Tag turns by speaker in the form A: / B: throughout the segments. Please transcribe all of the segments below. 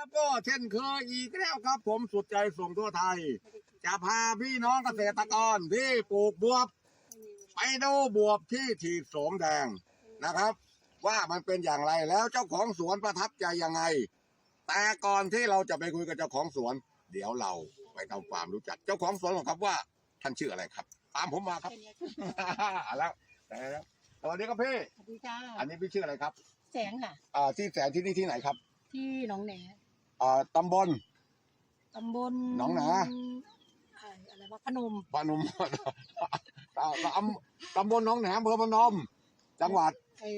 A: ครับก็เช่นเคยอีกแล้วครับ ผมสุดใจส่งทั่วไทย จะพาพี่น้องเกษตรกรที่ปลูกบวบ ไปดูบวบที่ฉีดโสมแดงนะครับ ว่ามันเป็นอย่างไรแล้วเจ้าของสวนประทับใจยังไง แต่ก่อนที่เราจะไปคุยกับเจ้าของสวน เดี๋ยวเราไปทำความรู้จักเจ้าของสวนก่อนครับว่าท่านชื่ออะไรครับ ตามผมมาครับ แล้วแล้วสวัสดีครับพี่
B: สวัสดีจ้า
A: อันนี้พี่ชื่ออะไรครับ
B: แสงค่ะ
A: อ่าที่แสนที่นี่ที่ไหนครับ
B: ที่หนองแหน
A: อ่าตำบล
B: ตำบล
A: หนองหนา
B: ไอ้อะไรวะพนม
A: พนมอ่าตำตำบลหนองแหนมอำเภอพนม จังหวัด
B: ไอ้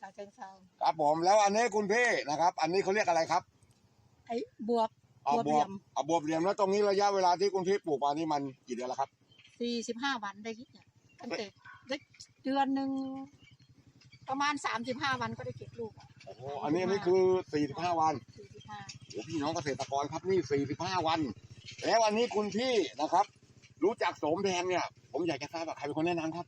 B: ชาเชิงเซา
A: ครับผม แล้วอันนี้คุณพี่นะครับ อันนี้เขาเรียกอะไรครับ
B: ไอ้บวบ
A: อ่า
B: บวบเหลี่ยม
A: อ่าบวบเหลี่ยมแล้วตรงนี้ระยะเวลาที่คุณพี่ปลูกมานี่มันกี่เดือนแล้วครับ
B: สี่สิบห้าวันได้คิดเนี่ยตั้งแต่ได้เดือนหนึ่งประมาณสามสิบห้าวันก็ได้เก็บลูก
A: โอ้โหอันนี้อันนี้คือสี่สิบห้าวัน
B: สี่สิบห้า
A: โอ้ พี่น้องเกษตรกรครับนี่สี่สิบห้าวัน แล้ววันนี้คุณพี่นะครับ รู้จักโสมแดงเนี่ย ผมอยากจะทราบว่าใครเป็นคนแนะนำครับ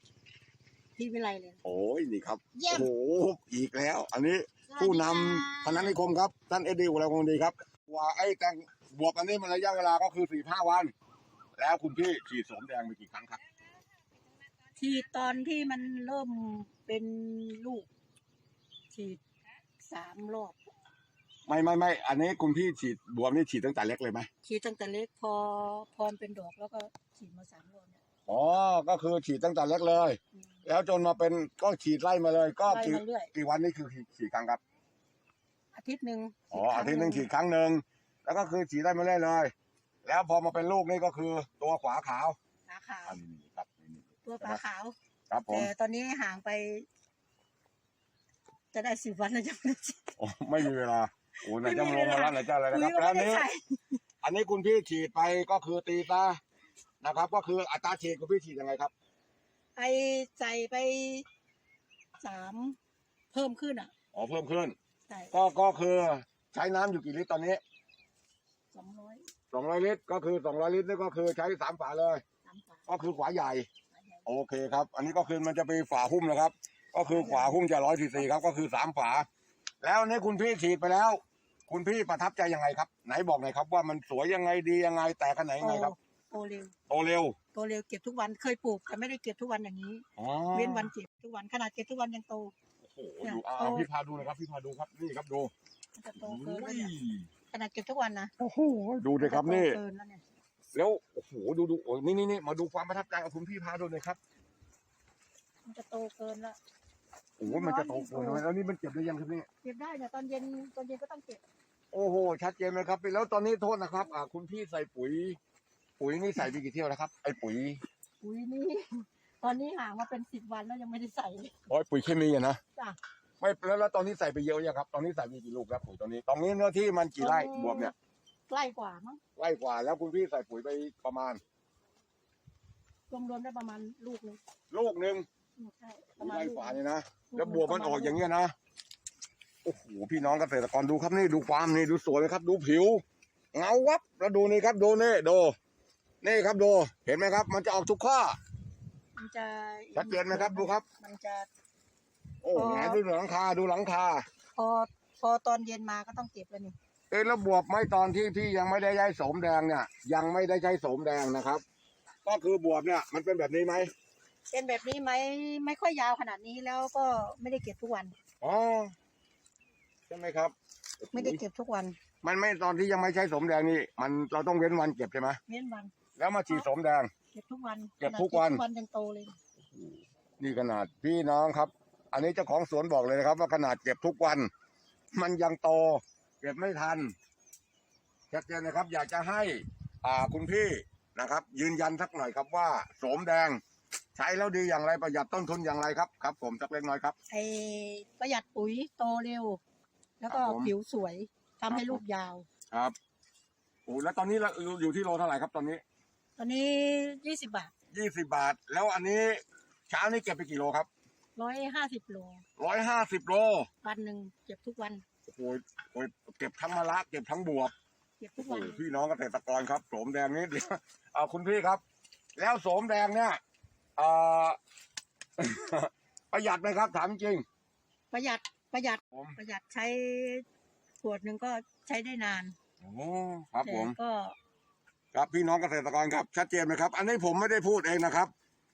B: ที่วิไลเลย
A: โอ้ยนี่ครับ
B: เยี่ยม
A: โอ้โหอีกแล้ว อันนี้ผู้นำพนันนิคมครับท่านเอ็ดดี้อุไรคงดีครับว่าไอ้แตงบวกอันนี้มันระยะเวลาก็คือสี่ห้าวัน แล้วคุณพี่ฉีดโสมแดงไปกี่ครั้งครับ
B: ที่ตอนที่มันเริ่มเป็นลูก ฉีดสามรอบ
A: ไม่ไม่ไม่อันนี้คุณพี่ฉีดบวมนี่ฉีดตั้งแต่เล็กเลยไหม
B: ฉีดตั้งแต่เล็กพอพอเป็นดอกแล้วก็ฉีดมาสามรอบเนี่ย
A: อ๋อก็คือฉีดตั้งแต่เล็กเลย
B: อืม
A: แล้วจนมาเป็นก็ฉีดไล่มาเลย ก็
B: ไล่
A: กี่
B: มาเรื่อย
A: กี่วันนี่คือฉีดครั้งครับ
B: อาทิตย์หนึ่ง
A: อ๋ออาทิตย์หนึ่งฉีดครั้งหนึ่งแล้วก็คือฉีดได้มาเรื่อยเลย แล้วพอมาเป็นลูกนี่ก็คือตัวขวาขาว
B: ขาขาว
A: อันนี้ครับนี่
B: ตัวขาขาว
A: ครับผม
B: แต่ตอนนี้ห่างไป จะได้สิบวันแล้วยังไม่ได้ฉีด
A: โอ้ไม่มีเวลา โอ้ไหนจะ
B: ไม่
A: มา
B: มี
A: ลง
B: เวลา
A: มาแล้วไหนจะอะไรนะ
B: ปุ๋
A: ค
B: ย
A: รับ
B: ก็
A: แล้ว
B: ไม่
A: อัน
B: ได้
A: นี้
B: ใส่
A: อันนี้คุณพี่ฉีดไปก็คือตีตานะครับ ก็คืออัตราฉีดคุณพี่ฉีดยังไงครับ
B: ไอใส่ไปสามเพิ่มขึ้นอะ
A: อ๋อเพิ่มขึ้น
B: ใส่
A: ก็ก็คือใช้น้ำอยู่กี่ลิตรตอนนี้
B: สองร้อย
A: สองร้อยลิตรก็คือสองร้อยลิตรนี่ก็คือใช้สามฝาเลย
B: สามฝา
A: ก็คือขวาใหญ่
B: ฝาใหญ่
A: โอเคครับ อันนี้ก็คือมันจะเป็นฝาหุ้มนะครับ ก็คือฝาหุ้มจะร้อยซีซีครับ ก็คือสามฝา แล้วอันนี้คุณพี่ฉีดไปแล้ว คุณพี่ประทับใจยังไงครับ ไหนบอกหน่อยครับว่ามันสวยยังไงดียังไงแต่ขนาดยังไงครับ
B: โตเร็ว
A: โตเร็ว
B: โตเร็วเก็บทุกวันเคยปลูกแต่ไม่ได้เก็บทุกวันอย่างนี้
A: อ๋อ
B: เว้นวันเก็บทุกวันขนาดเก็บทุกวันยังโต
A: โอ้โหดูเอาเอาพี่พาดูหนะครับพี่พาดูครับนี่ครับดู
B: มันจะโต
A: โอ้
B: เกินแล้ว
A: ย
B: เนี่ยขนาดเก็บทุกวันนะ
A: โอ้โหดูเลยครับนี่
B: เกินแล้วเนี่ย
A: แล้วโอ้โหดูดูโอ้ยนี่นี่นี่มาดูความประทับใจของคุณพี่พาดูหน่อยครับ
B: มันจะโตเกินแล้ว
A: โอ้โหมันจะโตเกินเลยแล้วนี่มันเก็บได้ยังครับนี่
B: เก็บได้เนี่ยตอนเย็นตอนเย็นก็ต้องเก็บ
A: โอ้โห ชัดเจนเลยครับ แล้วตอนนี้โทษนะครับ อ่าคุณพี่ใส่ปุ๋ย ปุ๋ยนี่ใส่ไปกี่เที่ยวแล้วครับ ไอ้ปุ๋ย
B: อุ้ยนี่ ตอนนี้ห่างมาเป็นสิบวันแล้วยังไม่ได้ใส่เลย
A: โอ้ยปุ๋ยเคมีอะนะ
B: จ้ะ
A: ไม่แล้วแล้วตอนนี้ใส่ไปเยอะยังครับ ตอนนี้ใส่มีกี่ลูกครับปุ๋ยตอนนี้ ตอนนี้เนื้อที่มันกี่ไร่บวบเนี่ย
B: ใกล้กว่ามั้ง
A: ไร่กว่า แล้วคุณพี่ใส่ปุ๋ยไปประมาณ
B: รวมๆได้ประมาณลูกหนึง
A: ลูกหนึ่ง
B: ใช่ประมาณ
A: ไร่
B: ลูก
A: กว่า
B: หนึ่ง
A: นี่นะ
B: ลูก
A: แล้วบวบมัน
B: ประ
A: อ
B: มาณ
A: อกอย่างเงี้ยนะโอ้โหพี่น้องเกษตรกรดูครับนี่ดูความนี่ดูสวยไหมครับ ดูผิวเงาวับแล้วดูนี่ครับดูนี่ดูนี่ครับดูเห็นไหมครับ มันจะออกทุกข้อ
B: มันจะ
A: ชัดเจนไหมครับดูครับ
B: มันจะ
A: โอ้แหนดูหลังคาดูหลังคา
B: พอพอตอนเย็นมาก็ต้องเก็บแล้วนี่
A: เอ๊ะแล้วบวบไหม่ตอนที่พี่ยังไม่ได้ใช้โสมแดงเนี่ย ยังไม่ได้ใช้โสมแดงนะครับ ก็คือบวบเนี่ยมันเป็นแบบนี้ไหม
B: เป็นแบบนี้ไหมไม่ค่อยยาวขนาดนี้แล้วก็ไม่ได้เก็บทุกวัน
A: อ๋อใช่ไหมครับ
B: ไม่ได้เก็บทุกวัน
A: มันไม่ตอนที่ยังไม่ใช้โสมแดงนี่ มันเราต้องเว้นวันเก็บใช่ไหม
B: เว้นวัน
A: แล้วมาฉีดโสมแดง
B: เก็บทุกวัน
A: เก็บทุกวัน
B: ขนาดเก็บทุกวันยังโตเลย
A: นี่ขนาดพี่น้องครับ อันนี้เจ้าของสวนบอกเลยนะครับ ว่าขนาดเก็บทุกวัน มันยังโต เก็บไม่ทันชัดเจนนะครับ อยากจะให้ อ่าคุณพี่นะครับ ยืนยันสักหน่อยครับว่า โสมแดง ใช้แล้วดีอย่างไรประหยัดต้นทุนอย่างไรครับครับผมสักเล็กน้อยครับ
B: ไอประหยัดปุ๋ยโตเร็ว แล้วก็
A: ครับผม
B: ผิวสวยทำให้ลูกยาว
A: ครับโอ้แล้วตอนนี้เราอยู่ที่โลเท่าไหร่ครับตอนนี้
B: ตอนนี้ยี่สิบบาท
A: ยี่สิบาท แล้วอันนี้เช้านี้เก็บไปกี่โลครับ
B: ร้อยห้าสิบโล
A: ร้อยห้าสิบโล
B: วันหนึ่งเก็บทุกวัน
A: โอ้โหโอ้ยเก็บทั้งมะระเก็บทั้งบวบ
B: เก็บทุก
A: โอ้
B: วัน
A: โหพี่น้องเกษตรกรครับโสมแดงนี้เดี๋ยวเอาคุณพี่ครับ แล้วโสมแดงเนี่ย เอ่อ ประหยัดไหมครับ ถามจริง
B: ประหยัดประหยัด
A: ผม
B: ประหยัดใช้ขวดหนึ่งก็ใช้ได้นาน
A: โอ้ครับ
B: แต่
A: ผม
B: ก็
A: ครับพี่น้องเกษตรกรครับ ชัดเจนไหมครับ อันนี้ผมไม่ได้พูดเองนะครับ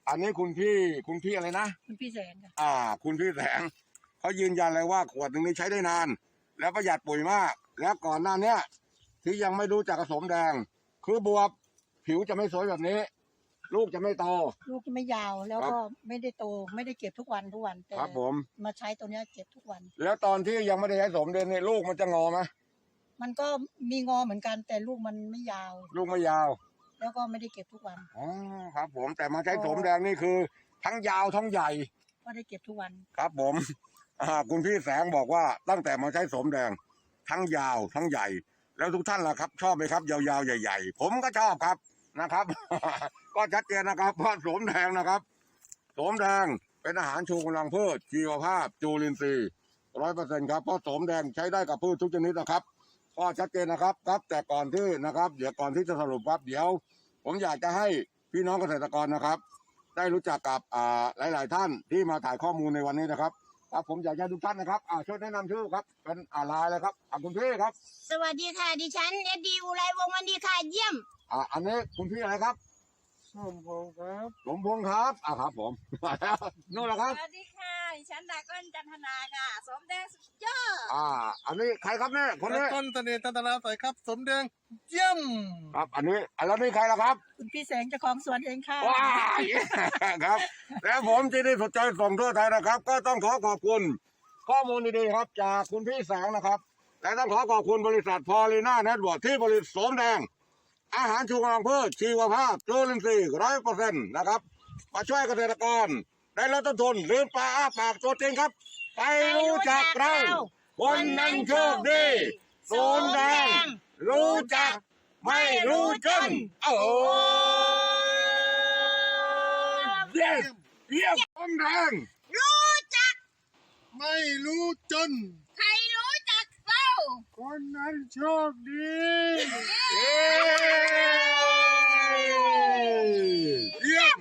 A: อันนี้คุณพี่คุณพี่อะไรนะ
B: คุณพี่แสนค่ะ
A: อ่า คุณพี่แสงเขายืนยันเลยว่าขวดหนึ่งนี้ใช้ได้นาน แล้วประหยัดปุ๋ยมาก แล้วก่อนหน้าเนี้ยที่ยังไม่รู้จักผสมแดง คือบวบผิวจะไม่สวยแบบนี้ ลูกจะไม่โต
B: ลูกไม่ยาวแล้ว
A: ครับ
B: ก็ไม่ได้โตไม่ได้เก็บทุกวันทุกวันแต่
A: ครับผม
B: มาใช้ตัวเนี้ยเก็บทุกวัน
A: แล้วตอนที่ยังไม่ได้ใช้สมเด็จเนี่ยลูกมันจะงอไหม
B: มันก็มีงอเหมือนกัน แต่ลูกมันไม่ยาว
A: ลูกไม่ยาว
B: แล้วก็ไม่ได้เก็บทุกวัน
A: อ๋อครับ ผมแต่มาใช้สมแดงนี่คือ ทั้งยาวทั้งใหญ่
B: ก็ได้เก็บทุกวัน
A: ครับผมอ่าคุณพี่แสงบอกว่าตั้งแต่มาใช้สมแดง ทั้งยาวทั้งใหญ่ แล้วทุกท่านล่ะครับ ชอบไหมครับ ยาวๆใหญ่ ๆ ผมก็ชอบครับ นะครับ ก็ชัดเจนนะครับว่าสมแดงนะครับสมแดงเป็นอาหารชูกำลังพืชชีวภาพ จูลินทรีย์ร้อยเปอร์เซ็นต์ครับเพราะสมแดงใช้ได้กับพืชทุกชนิดนะครับก็ชัดเจนนะครับครับแต่ก่อนที่นะครับ เดี๋ยวก่อนที่จะสรุปครับเดี๋ยว ผมอยากจะให้พี่น้องเกษตรกรนะครับ ได้รู้จักกับอ่าหลาย ๆ ท่านที่มาถ่ายข้อมูลในวันนี้นะครับ ครับผมอยากจะให้ทุกท่านนะครับอ่าช่วยแนะนำชื่อครับ เป็นอะไรเลยครับอ่าคุณพี่ครับ
C: สวัสดีค่ะ ดิฉันเอ็ดดีอุไรวงศ์วันดีค่ะเยี่ยม
A: อ่าอันนี้คุณพี่อะไรครับ
D: สมพงษ์ครับ
A: สมพงษ์ครับอ่าครับผม นู่นแหละครับ
C: สวัสดีค่ะ ดิฉันดาก้อนจันทนาค่ะ สมแดงสุดยอด
A: อ่า อันนี้ใครครับเนี่ยคนนี้
D: ต้นเสน่ห์ตันตราใสครับ สมแดงเยี่ยม
A: ครับ อันนี้อันแล้วนี่ใครล่ะครับ
B: คุณพี่แสงเจ้าของสวนเองค่ะ
A: ว้ายครับ แล้วผมที่ได้สนใจส่งทั่วไทยนะครับ ก็ต้องขอขอบคุณ ข้อมูลดีๆครับ จากคุณพี่แสงนะครับ และต้องขอขอบคุณบริษัทพอลีน่าเน็ตเวิร์ที่ผลิตโสมแดง อาหารชูกำลังพืชชีวภาพจุลินทรีย์ร้อยเปอร์เซ็นต์นะครับ มาช่วยเกษตรกร ได้ลดต้นทุนลืมปลาาปากตัวเองครับ ไปรู้จักเราคนนั้นโชคดีโซนแดงรู้จัก ไม่รู้จนโอ้ยเยี่ยมเยี่ยมคนแดง
C: รู้จัก
D: ไม่รู้จน
C: ใครรู้จักเรา
D: คนนั้นโชคดีเยี่ยม